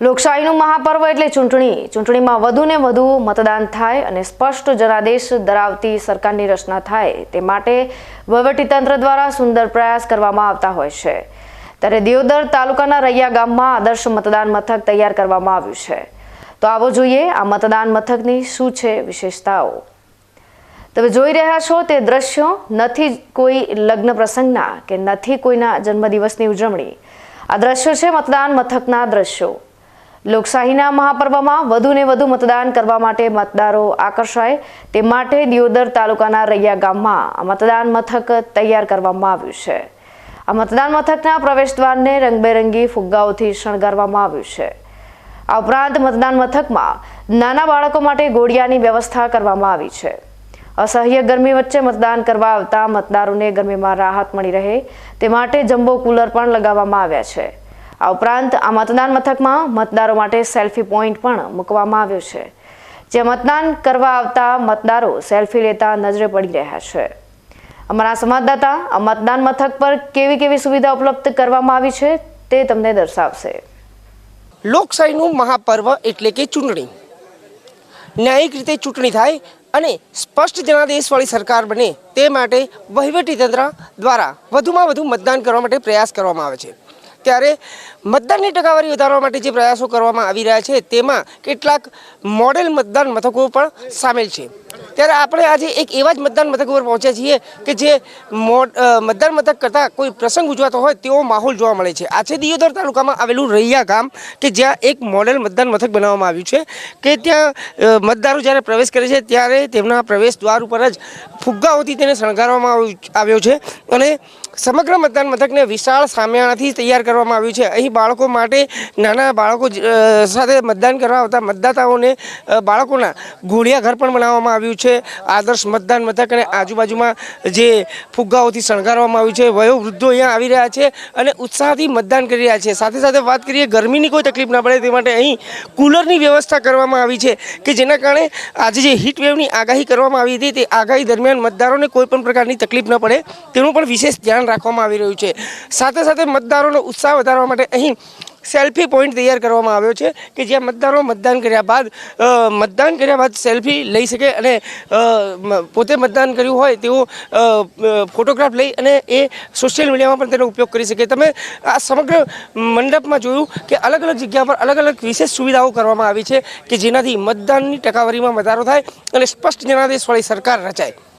લોકશાહીનું મહાપર્વ એટલે ચૂંટણી. ચૂંટણીમાં વધુને વધુ મતદાન થાય અને સ્પષ્ટ જનાદેશ ધરાવતી સરકારની રચના થાય. તે માટે વહીવટીતંત્ર દ્વારા સુંદર પ્રયાસ કરવામાં આવતા હોય છે. ત્યારે દિયોદર તાલુકાના રૈયા ગામમાં આદર્શ મતદાન મથક તૈયાર કરવામાં આવ્યું છે. તો આવો જોઈએ આ મતદાન મથકની શું છે વિશેષતાઓ. તમે જોઈ રહ્યા છો તે દ્રશ્યો નથી કોઈ લગ્ન પ્રસંગના કે નથી કોઈના જન્મદિવસની ઉજવણી. આ દ્રશ્યો છે મતદાન મથકના દ્રશ્યો. લોકશાહીના મહાપર્વમાં વધુને વધુ મતદાન કરવા માટે મતદારો આકર્ષાય તે માટે દિયોદર તાલુકાના રૈયા ગામમાં મતદાન મથક તૈયાર કરવામાં આવ્યું છે. આ મતદાન મથકના પ્રવેશદ્વારને રંગબેરંગી ફુગ્ગાઓથી શણગારવામાં આવ્યું છે. આ ઉપરાંત મતદાન મથકમાં નાના બાળકો માટે ઘોડિયાની વ્યવસ્થા કરવામાં આવી છે. અસહ્ય ગરમી વચ્ચે મતદાન કરવા આવતા મતદારોને ગરમીમાં રાહત મળી રહે તે માટે જમ્બો કુલર પણ લગાવવામાં આવ્યા છે. આ ઉપરાંત આ મતદાન મથકમાં મતદારો માટે સેલ્ફી પોઈન્ટ પણ મૂકવામાં આવ્યો છે. જે મતદાન કરવા આવતા મતદારો સેલ્ફી લેતા નજરે પડી રહ્યા છે. અમારા સંવાદદાતા, આ મતદાન મથક પર કેવી કેવી સુવિધા ઉપલબ્ધ કરવામાં આવી છે તે તમને દર્શાવશે. લોકશાહીનું મહાપર્વ એટલે કે ચૂંટણી. ન્યાયિક રીતે ચૂંટણી થાય અને સ્પષ્ટ જનાદેશવાળી સરકાર બને તે માટે વહીવટીતંત્ર દ્વારા વધુમાં વધુ મતદાન કરવા માટે પ્રયાસ કરવામાં આવે છે. ત્યારે મતદાનની ટકાવારી વધારવા માટે જે પ્રયાસો કરવામાં આવી રહ્યા છે, તેમાં કેટલાક મોડેલ મતદાન મથકો પણ સામેલ છે. ત્યારે આપણે આજે એક એવા જ મતદાન મથક ઉપર પહોંચ્યા છીએ કે જે મતદાન મથક કરતાં કોઈ પ્રસંગ ઉજવાતો હોય તેવો માહોલ જોવા મળે છે. આ છે દિયોદર તાલુકામાં આવેલું રૈયા ગામ કે જ્યાં એક મોડેલ મતદાન મથક બનાવવામાં આવ્યું છે કે ત્યાં મતદારો જ્યારે પ્રવેશ કરે છે ત્યારે તેમના પ્રવેશ દ્વાર ઉપર જ ફુગ્ગાઓથી તેને શણગારવામાં આવ્યો છે અને સમગ્ર મતદાન મથકને વિશાળ સામિયાણાથી તૈયાર કરવામાં આવ્યું છે. અહીં બાળકો માટે નાના બાળકો સાથે મતદાન કરવા આવતા મતદાતાઓને બાળકોના ઘોડિયાઘર પણ બનાવવામાં આવ્યું છે. આદર્શ મતદાન મથક અને આજુબાજુમાં જે ફુગ્ગાઓથી શણગારવામાં આવ્યું છે. વયો વૃદ્ધો અહીંયા આવી રહ્યા છે અને ઉત્સાહથી મતદાન કરી રહ્યા છે. સાથે સાથે વાત કરીએ, ગરમીની કોઈ તકલીફ ના પડે તે માટે અહીં કુલરની વ્યવસ્થા કરવામાં આવી છે કે જેના કારણે આજે જે હીટવેવની આગાહી કરવામાં આવી હતી તે આગાહી દરમિયાન મતદારોને કોઈ પણ પ્રકારની તકલીફ ન પડે તેનું પણ વિશેષ ધ્યાન રાખવામાં આવી રહ્યું છે. સાથે સાથે મતદારોનો ઉત્સાહ વધારવા માટે અહીં સેલ્ફી પોઈન્ટ તૈયાર કરવામાં આવ્યો છે કે જ્યાં મતદારો મતદાન કર્યા બાદ મતદાન કર્યા બાદ સેલ્ફી લઈ શકે અને પોતે મતદાન કર્યું હોય અ, ફોટોગ્રાફ લઈ અને એ સોશિયલ મીડિયામાં પણ તેનો ઉપયોગ કરી શકે. તમે આ સમગ્ર મંડપમાં જોયું કે અલગ અલગ જગ્યા પર અલગ અલગ વિશેષ સુવિધાઓ કરવામાં આવી છે કે જેનાથી મતદાનની ટકાવારીમાં વધારો થાય અને સ્પષ્ટ જનાદેશવાળી સરકાર રચાય.